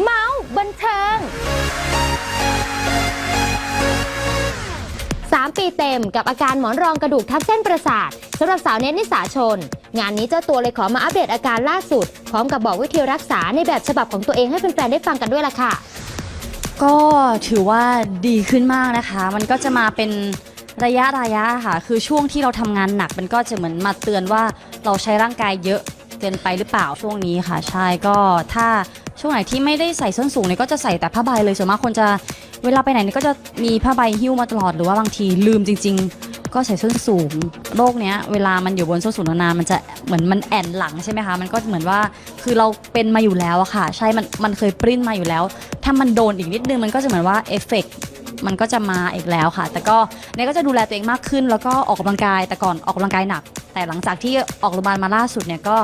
เมาส์บันเทิง 3 ปีเต็มกับอาการหมอนรองกระดูกทับเส้นประสาทสำหรับสาวเนตนิสาชน งานนี้เจ้าตัวเลยขอมาอัปเดตอาการล่าสุด พร้อมกับบอกวิธีรักษาในแบบฉบับของตัวเองให้แฟนๆได้ฟังกันด้วยล่ะค่ะ ก็ถือว่าดีขึ้นมากนะคะ มันก็จะมาเป็นระยะระยะค่ะ คือช่วงที่เราทำงานหนักมันก็จะเหมือนมาเตือนว่าเราใช้ร่างกายเยอะเกินไปหรือเปล่าช่วงนี้ค่ะ ใช่ก็ถ้า ช่วงไหนที่ไม่ได้ใส่ส้นสูงเนี่ยก็จะใส่แต่ผ้าใบเลยส่วนมากคนจะเวลาไปไหนเนี่ยก็จะมีผ้าใบหิ้วมาตลอดหรือว่าบางทีลืมจริง ๆ ก็ใส่ส้นสูงโรคเนี้ยเวลามันอยู่บนส้นสูงนานๆมันจะเหมือนมันแอนหลังใช่ไหมคะมันก็เหมือนว่าคือเราเป็นมาอยู่แล้วอะค่ะ ใช่มันมันเคยปริ้นมาอยู่แล้ว ถ้ามันโดนอีกนิดนึงมันก็จะเหมือนว่าเอฟเฟกต์มันก็จะมาอีกแล้วค่ะ แต่ก็เนี่ยก็จะดูแลตัวเองมากขึ้น แล้วก็ออกกำลังกาย แต่ก่อนออกกำลังกายหนัก แต่หลังจากที่ออกโรงพยาบาลมาล่าสุดเนี่ยก็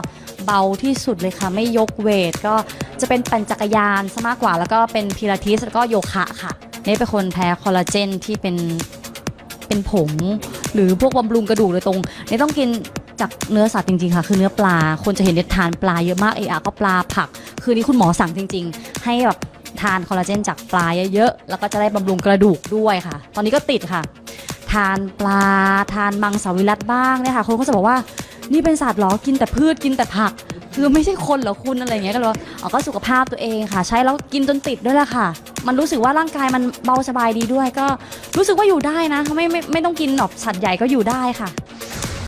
เบาที่สุดเลยค่ะ ไม่ยกเวทก็ จะเป็นปั่นจักรยานซะมากกว่า แล้วก็เป็นพิลาทิสแล้วก็โยคะค่ะเนี่เป็นคนแพ้คอลลาเจนที่เป็นเป็นผง หรือพวกบำรุงกระดูกโดยตรงเนี่ต้องกินจากเนื้อสัตว์จริงๆค่ะคือเนื้อปลา คนจะเห็นเด็ดทานปลาเยอะมากเออะก็ปลาผัก คือนี่คุณหมอสั่งจริง ๆ ให้แบบทานคอลลาเจนจากปลาเยอะๆ แล้วก็จะได้บำรุงกระดูกด้วยค่ะ ตอนนี้ก็ติดค่ะ ทานปลา ทานมังสวิรัตบ้างเนี่ยค่ะ คนก็จะบอกว่า นี่เป็นสัตว์เหรอกินแต่พืชกินแต่ผัก คือไม่ใช่คนเหรอคุณอะไรอย่างเงี้ยก็เลยว่าอ๋อก็สุขภาพตัวเองค่ะ ใช้แล้วกินจนติดด้วยแหละค่ะ มันรู้สึกว่าร่างกายมันเบาสบายดีด้วยก็รู้สึกว่าอยู่ได้นะไม่ไม่ไม่ต้องกินหนอกสัตว์ใหญ่ก็อยู่ได้ค่ะ